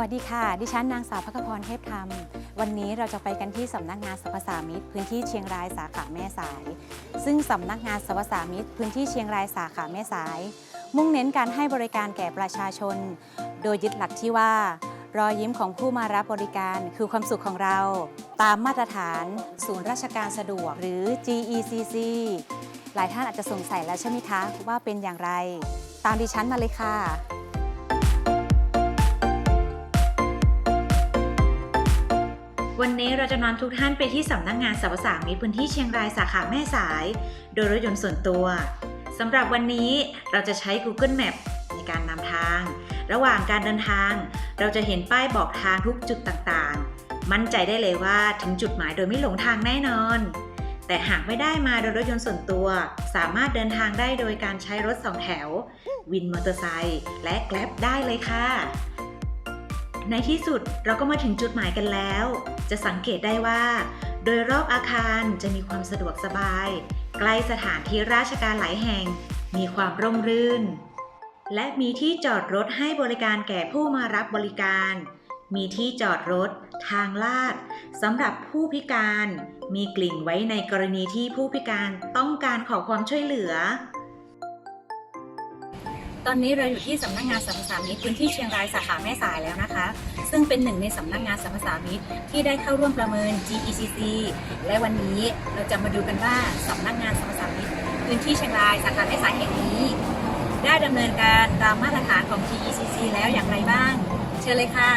วัสดีค่ะ ดิฉันนางสาวพักพรเทพธรรม วันนี้เราจะไปกันที่สำนักงานสรรพสามิตพื้นที่เชียงรายสาขาแม่สาย ซึ่งสำนักงานสรรพสามิตพื้นที่เชียงรายสาขาแม่สาย มุ่งเน้นการให้บริการแก่ประชาชน โดยยึดหลักที่ว่า รอยยิ้มของผู้มารับบริการคือความสุขของเรา ตามมาตรฐาน ศูนย์ราชการสะดวกหรือ GECC หลายท่านอาจจะสงสัยแล้วใช่ไหมคะว่าเป็นอย่างไร ตามดิฉันมาเลยค่ะ วันนี้เราจะนำทุกท่านไปที่สำนักงานสรรพสามิตพื้นที่เชียงรายสาขาแม่สาย โดยรถยนต์ส่วนตัวสำหรับวันนี้เราจะใช้ Google Map ในการนำทาง ระหว่างการเดินทาง เราจะเห็นป้ายบอกทางทุกจุดต่างๆ มั่นใจได้เลยว่าถึงจุดหมายโดยไม่หลงทางแน่นอน แต่หากไม่ได้มาโดยรถยนต์ส่วนตัว สามารถเดินทางได้โดยการใช้รถสองแถว วินมอเตอร์ไซค์และแกล็บได้เลยค่ะ ในที่สุดเราก็มาถึงจุดหมายกันแล้ว จะสังเกตได้ว่า โดยรอบอาคารจะมีความสะดวกสบาย ใกล้สถานที่ราชการหลายแห่ง มีความร่มรื่น และมีที่จอดรถให้บริการแก่ผู้มารับบริการ มีที่จอดรถ ทางลาดสำหรับผู้พิการ มีกลิ่งไว้ในกรณีที่ผู้พิการต้องการขอความช่วยเหลือ ตอนนี้เราอยู่ที่สำนักงานสรรพสามิตพื้นที่เชียงรายสาขาแม่สายแล้วนะคะ ซึ่งเป็นหนึ่งในสำนักงานสรรพสามิตที่ได้เข้าร่วมประเมิน GECC และวันนี้เราจะมาดูกันว่าสำนักงานสรรพสามิตพื้นที่เชียงรายสาขาแม่สายแห่งนี้ ได้ดำเนินการตามมาตรฐานของ GECC แล้วอย่างไรบ้าง เชิญเลยค่ะ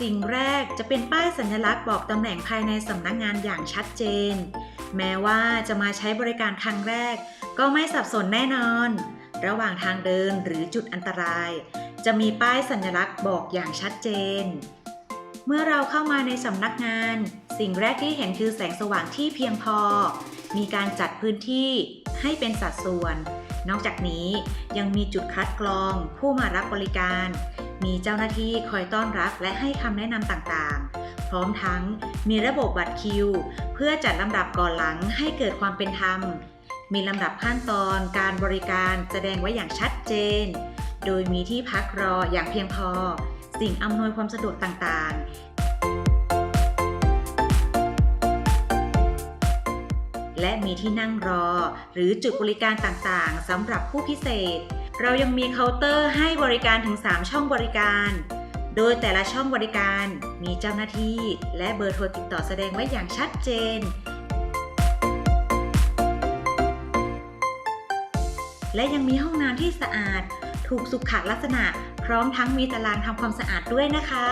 สิ่งแรกจะเป็นป้ายสัญลักษณ์บอกตำแหน่งภายในสำนักงานอย่างชัดเจน แม้ว่าจะมาใช้บริการครั้งแรก ก็ไม่สับสนแน่นอน ระหว่างทางเดินหรือจุดอันตราย จะมีป้ายสัญลักษณ์บอกอย่างชัดเจน เมื่อเราเข้ามาในสำนักงาน สิ่งแรกที่เห็นคือแสงสว่างที่เพียงพอ มีการจัดพื้นที่ให้เป็นสัดส่วน นอกจากนี้ยังมีจุดคัดกรองผู้มารับบริการ มีเจ้าหน้าที่คอยต้อนรับและให้คำแนะนำต่างๆ ร้อมทั้ง มีระบบบัตรคิว เพื่อจัดลำดับก่อนหลังให้เกิดความเป็นธรรม มีลำดับขั้นตอนการบริการแสดงไว้อย่างชัดเจน โดยมีที่พักรออย่างเพียงพอ สิ่งอำนวยความสะดวกต่างๆ และมีที่นั่งรอ หรือจุดบริการต่างๆสำหรับผู้พิเศษ เรายังมีเคาน์เตอร์ให้บริการถึง 3 ช่องบริการ โดยแต่ละช่องบริการมีเจ้าหน้าที่ และเบอร์โทรติดต่อแสดงไว้อย่างชัดเจน และยังมีห้องน้ำที่สะอาด ถูกสุขลักษณะ พร้อมทั้งมีตารางทำความสะอาดด้วยนะคะ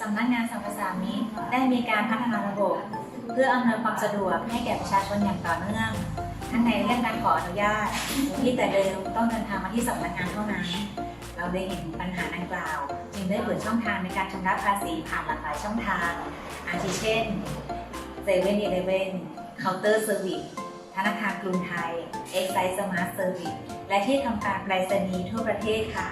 สำนักงานสรรพสามิตได้มีการพัฒนาระบบ เพื่ออำนวยความสะดวกให้แก่ประชาชนอย่างต่อเนื่อง ทั้งในเรื่องการขออนุญาต ที่แต่เดิมต้องเดินทางมาที่สำนักงานเท่านั้น เราได้เห็นปัญหาดังกล่าว จึงได้เปิดช่องทางในการชำระภาษีผ่านหลากหลายช่องทาง อาทิเช่นเซเว่นอีเลเว่นเคาน์เตอร์เซอร์วิสธนาคารกรุงไทย เอ็กไซสมาร์ทเซอร์วิสและที่ทำการไปรษณีย์ทั่วประเทศค่ะ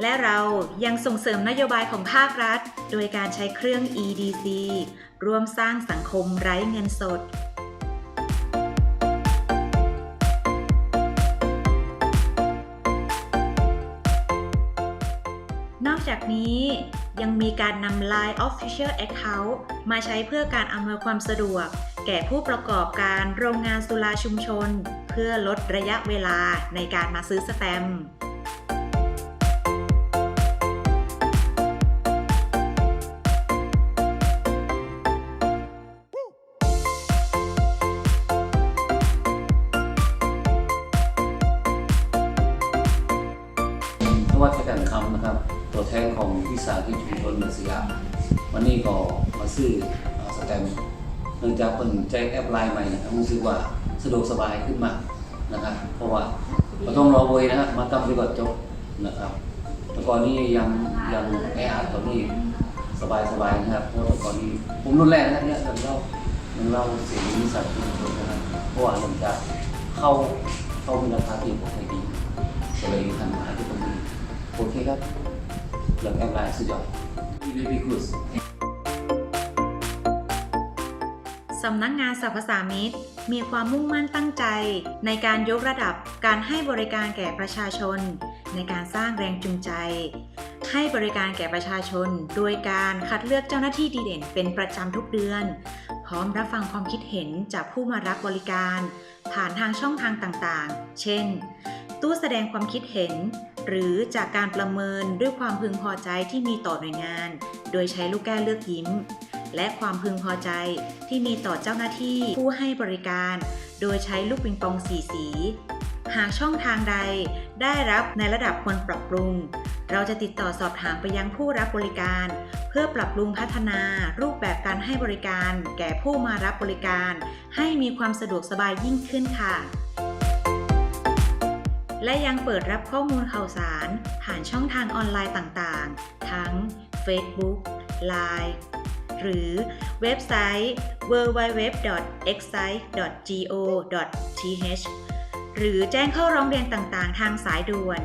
และเรายังส่งเสริมนโยบายของภาครัฐ โดยการใช้เครื่อง EDC ร่วมสร้างสังคมไร้เงินสด นอกจากนี้ยังมีการนำ Line Official Account มาใช้เพื่อการอำนวยความสะดวก แก่ผู้ประกอบการโรงงานสุราชุมชน เพื่อลดระยะเวลาในการมาซื้อสแตมป์ วัตกรรมคำนะครับ ตัวแทนของวิสาหกิจชุมชนเมืองสยามวันนี้ก็มาซื้อสแตมป์เนื่องจากคนแจ้งแอปไลน์ใหม่นะครับรู้สึกว่าสะดวกสบายขึ้นมากนะครับเพราะว่าเราต้องรอเวยนะครับมาตั้งดีกว่าจบนะครับแต่ก่อนนี้ยังยังแออัดตอนนี้สบายๆนะครับเพราะว่าตอนนี้ผมรุ่นแรกนะครับเนี่ยเรื่องเล่าเรื่งเล่าเสียงนิสัยชุมชนนะครับเพราะว่าผมจะเข้าเข้าเป็นราคาที่ผมเคยดีก็เลยทำมาที่ตรงนี้ โอเคครับเรื่องแอปไลน์สุดยอด Very good สำนักงานสรรพสามิตมีความมุ่งมั่นตั้งใจ ในการยกระดับการให้บริการแก่ประชาชน ในการสร้างแรงจูงใจ ให้บริการแก่ประชาชน โดยการคัดเลือกเจ้าหน้าที่ดีเด่นเป็นประจำทุกเดือน พร้อมรับฟังความคิดเห็นจากผู้มารับบริการ ผ่านทางช่องทางต่างๆ เช่น ตู้แสดงความคิดเห็น หรือจากการประเมินด้วยความพึงพอใจที่มีต่อหน่วยงาน โดยใช้ลูกแก้วเลือกยิ้ม และความพึงพอใจที่มีต่อเจ้าหน้าที่ผู้ให้บริการ โดยใช้ลูกปิงปองสีสี หากช่องทางใดได้รับในระดับควรปรับปรุง เราจะติดต่อสอบถามไปยังผู้รับบริการ เพื่อปรับปรุงพัฒนารูปแบบการให้บริการ แก่ผู้มารับบริการ ให้มีความสะดวกสบายยิ่งขึ้นค่ะ และยังเปิดรับข้อมูลข่าวสาร ผ่านช่องทางออนไลน์ต่างๆ ทั้ง Facebook Line หรือเว็บไซต์ www.excite.go.th หรือแจ้งเข้าร้องเรียนต่างๆ ทางสายด่วน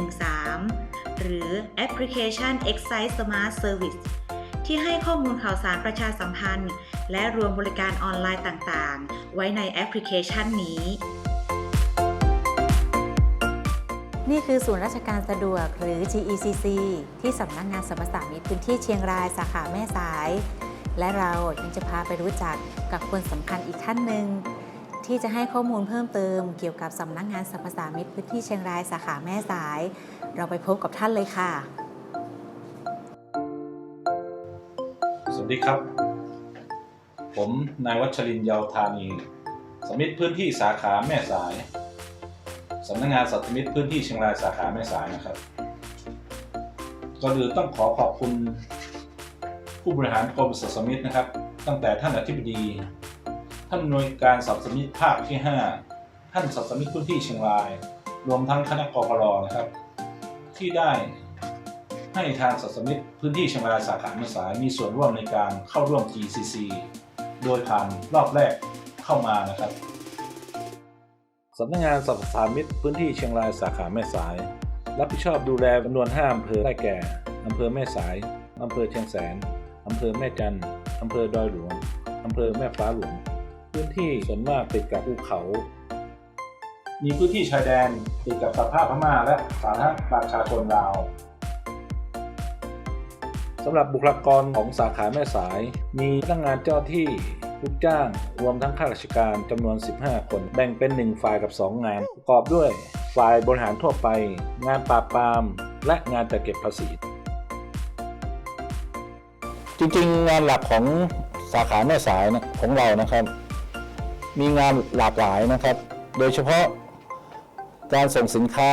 1713 หรือแอปพลิเคชัน Excite Smart Service ที่ให้ข้อมูลข่าวสารประชาสัมพันธ์ และรวมบริการออนไลน์ต่างๆ ไว้ในแอปพลิเคชันนี้ นี่คือศูนย์ราชการสะดวกหรือ GECC ที่สำนักงงานสรรพสามิตพื้นที่เชียงรายสาขาแม่สาย และเรายังจะพาไปรู้จักกับคนสำคัญอีกท่านหนึ่งที่จะให้ข้อมูลเพิ่มเติมเกี่ยวกับสำนักงานสรรพสามิตพื้นที่เชียงรายสาขาแม่สาย เราไปพบกับท่านเลยค่ะ สวัสดีครับ ผมนายวัชรินเยาวธานี สมิตรพื้นที่สาขาแม่สาย สำนักงงานสัตว์สมิตรพื้นที่เชียงรายสาขาแม่สายนะครับก่อนอื่นต้องขอขอบคุณผู้บริหารกรมสัตว์สมิตรนะครับ ตั้งแต่ท่านอธิบดี ท่านหน่วยการสัตว์สมิตรภาคที่ 5 ท่านสัตว์สมิตรพื้นที่เชียงราย รวมทั้งคณะกพรนะครับ ที่ได้ให้ทางสัตว์สมิตรพื้นที่เชียงรายสาขาแม่สายมีส่วนร่วมในการเข้าร่วม GCC โดยผ่านรอบแรกเข้ามานะครับ สำนักงานสัตว์สามิตรพื้นที่เชียงรายสาขาแม่สาย รับผิดชอบดูแลจำนวน5อำเภอได้แก่อำเภอแม่สายอำเภอเชียงแสนอำเภอแม่จันทร์อำเภอดอยหลวงอำเภอแม่ฟ้าหลวง พื้นที่ส่วนมากติดกับภูเขา มีพื้นที่ชายแดนติดกับสภาพพม่าและสาธารณประชาชนลาวสำหรับบุคลากรของสาขาแม่สาย มีพนักงานเจ้าที่ ลูกจ้าง รวมทั้งข้าราชการจำนวน 15 คน แบ่งเป็น 1 ฝ่ายกับ 2 งาน ประกอบด้วย ฝ่ายบริหารทั่วไป งานปราบปราม และงานจัดเก็บภาษี จริงๆ งานหลักของสาขาแม่สายนะของเรานะครับ มีงานหลากหลายนะครับ โดยเฉพาะการส่งสินค้า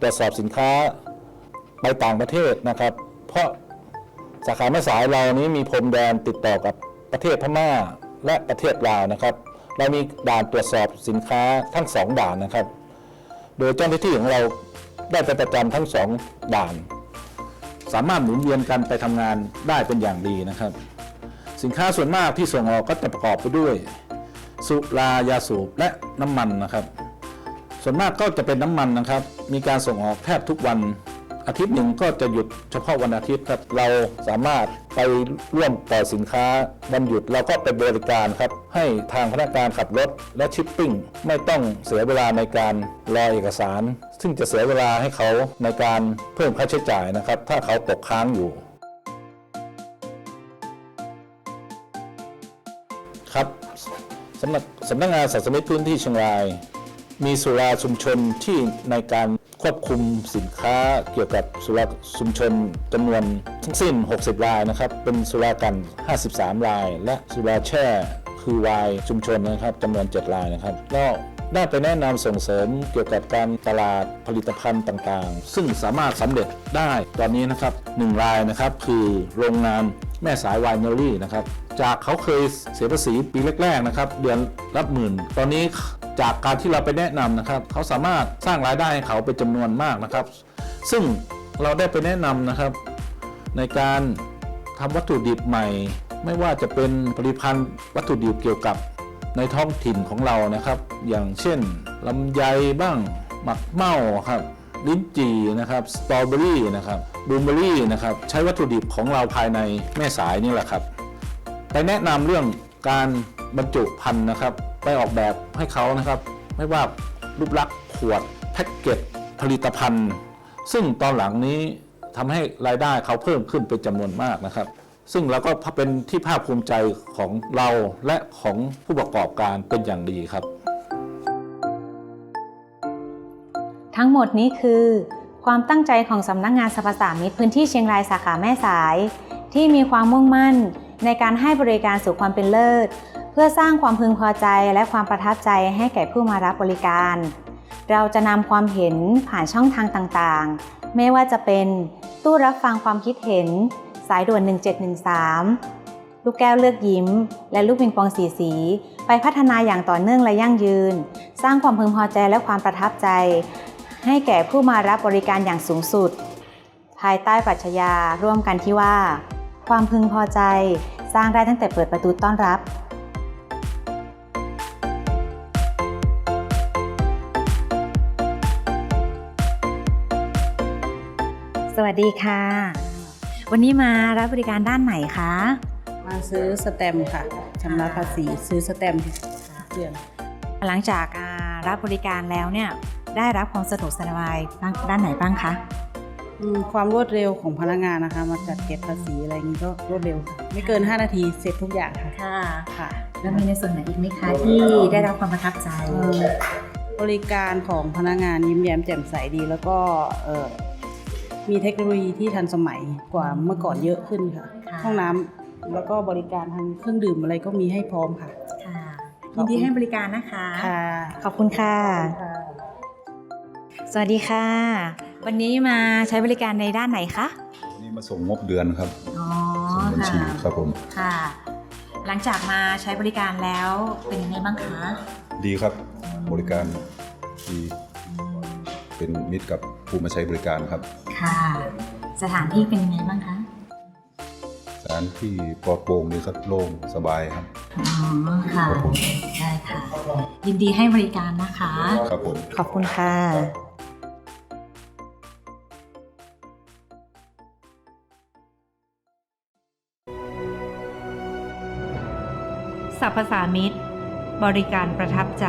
ตรวจสอบสินค้าไปต่างประเทศนะครับ เพราะสาขาแม่สายเรานี้มีพรมแดนติดต่อกับประเทศพม่า และประเทศลาวนะครับ เรามีด่านตรวจสอบสินค้าทั้งสองด่านนะครับ โดยเจ้าหน้าที่ของเราได้ไปประจำทั้งสองด่าน สามารถหมุนเวียนกันไปทำงานได้เป็นอย่างดีนะครับ สินค้าส่วนมากที่ส่งออกก็จะประกอบไปด้วย สุรายาสูบและน้ำมันนะครับ ส่วนมากก็จะเป็นน้ำมันนะครับ มีการส่งออกแทบทุกวัน อาทิตย์หนึ่งก็จะหยุดเฉพาะวันอาทิตย์ครับเราสามารถไปร่วมต่อสินค้าวันหยุดเราก็ไปบริการครับ ให้ทางพนักงานขับรถและชิปปิ้งไม่ต้องเสียเวลาในการรอเอกสาร ซึ่งจะเสียเวลาให้เขาในการเพิ่มค่าใช้จ่ายนะครับ ถ้าเขาตกค้างอยู่ครับสำนักสำนักงานสัตสมิตพื้นที่เชียงราย มีสุราชุมชนที่ในการ ควบคุมสินค้าเกี่ยวกับสุราชุมชนจำนวนทั้งสิ้น 60 รายนะครับ เป็นสุรากัน 53 ราย และสุราแช่คือวายชุมชนนะครับจำนวน 7 รายนะครับก็ได้ไปแนะนำส่งเสริมเกี่ยวกับการตลาดผลิตภัณฑ์ต่างๆ ซึ่งสามารถสำเร็จได้ตอนนี้นะครับหนึ่งรายนะครับคือโรงงานแม่สายไวน์เนอรี่นะครับจากเขาเคยเสียภาษีปีแรกๆนะครับเดือนละหมื่น ตอนนี้ จากการที่เราไปแนะนำนะครับ เขาสามารถสร้างรายได้ให้เขาเป็นจำนวนมากนะครับ ซึ่งเราได้ไปแนะนำนะครับ ในการทำวัตถุดิบใหม่ ไม่ว่าจะเป็นผลิตภัณฑ์วัตถุดิบเกี่ยวกับในท้องถิ่นของเรานะครับ อย่างเช่นลำไยบ้างหมักเม่าครับลิ้นจี่นะครับสตรอเบอรี่นะครับบลูเบอรี่นะครับใช้วัตถุดิบของเราภายในแม่สายนี่แหละครับ ไปแนะนำเรื่องการบรรจุภัณฑ์นะครับ ไปออกแบบให้เขานะครับ ไม่ว่ารูปลักษณ์ขวดแพ็กเกจผลิตภัณฑ์ ซึ่งตอนหลังนี้ทำให้รายได้เขาเพิ่มขึ้นเป็นจำนวนมากนะครับ ซึ่งเราก็เป็นที่ภาคภูมิใจของเราและของผู้ประกอบการเป็นอย่างดีครับ ทั้งหมดนี้คือ ความตั้งใจของสำนักงานสรรพสามิตพื้นที่เชียงรายสาขาแม่สาย ที่มีความมุ่งมั่นในการให้บริการสู่ความเป็นเลิศ เพื่อสร้างความพึงพอใจและความประทับใจให้แก่ผู้มารับบริการ เราจะนำความเห็นผ่านช่องทางต่างๆ ไม่ว่าจะเป็นตู้รับฟังความคิดเห็น สายด่วน 1713 ลูกแก้วเลือกยิ้ม และลูกปิงปองสีสี ไปพัฒนาอย่างต่อเนื่องและยั่งยืน สร้างความพึงพอใจและความประทับใจ ให้แก่ผู้มารับบริการอย่างสูงสุด ภายใต้ปรัชญาร่วมกันที่ว่า ความพึงพอใจสร้างได้ตั้งแต่เปิดประตูต้อนรับ สวัสดีค่ะ วันนี้มารับบริการด้านไหนคะ มาซื้อสแตมป์ค่ะชำระภาษีซื้อสแตมป์เดือนหลังจากอ่ารับบริการแล้วเนี่ยได้รับความสะดวกสบายบ้างด้านไหนบ้างคะอืมความรวดเร็วของพนักงานนะคะ มาจัดเก็บภาษีอะไรอย่างนี้ก็รวดเร็วค่ะไม่เกิน 5 นาทีเสร็จทุกอย่างค่ะค่ะค่ะ แล้วมีในส่วนไหนอีกไหมคะที่ได้รับความประทับใจเอ่อบริการของพนักงานยิ้มแย้มแจ่มใสดีแล้วก็เอ่อ มีเทคโนโลยีที่ทันสมัยกว่าเมื่อก่อนเยอะขึ้นค่ะค่ะ ห้องน้ำแล้วก็บริการทางเครื่องดื่มอะไรก็มีให้พร้อมค่ะ ค่ะยินดีให้บริการนะคะ ค่ะขอบคุณค่ะ สวัสดีค่ะ วันนี้มาใช้บริการในด้านไหนคะ วันนี้มาส่งงบเดือนครับอ๋อส่งบัญชีค่ะครับผม ค่ะ หลังจากมาใช้บริการแล้วเป็นยังไงบ้างคะ ดีครับบริการดีเป็นมิตรกับผู้มาใช้บริการครับ ค่ะ สถานที่เป็นยังไงบ้างคะสถานที่ปลอดโปร่งดีครับโล่งสบายครับอ๋อค่ะครับผมได้ค่ะ ยินดีให้บริการนะคะ ครับผม ขอบคุณค่ะสรรพสามิตบริการประทับใจ